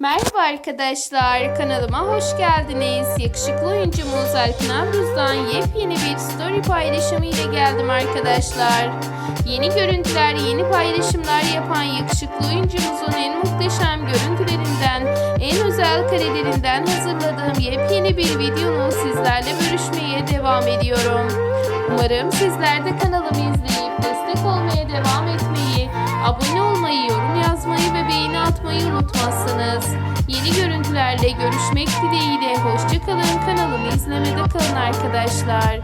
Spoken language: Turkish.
Merhaba arkadaşlar, kanalıma hoş geldiniz. Yakışıklı oyuncumuz Alpin Avruz'dan yepyeni bir story paylaşımı ile geldim arkadaşlar. Yeni görüntüler, yeni paylaşımlar yapan yakışıklı oyuncumuzun en muhteşem görüntülerinden, en özel karelerinden hazırladığım yepyeni bir videonun sizlerle bölüşmeye devam ediyorum. Umarım sizler de kanalımı izleyip destek olmaya devam etmeyi, abone olmayı, Görüntülerle görüşmek dileğiyle hoşçakalın kanalımı izlemede kalın arkadaşlar.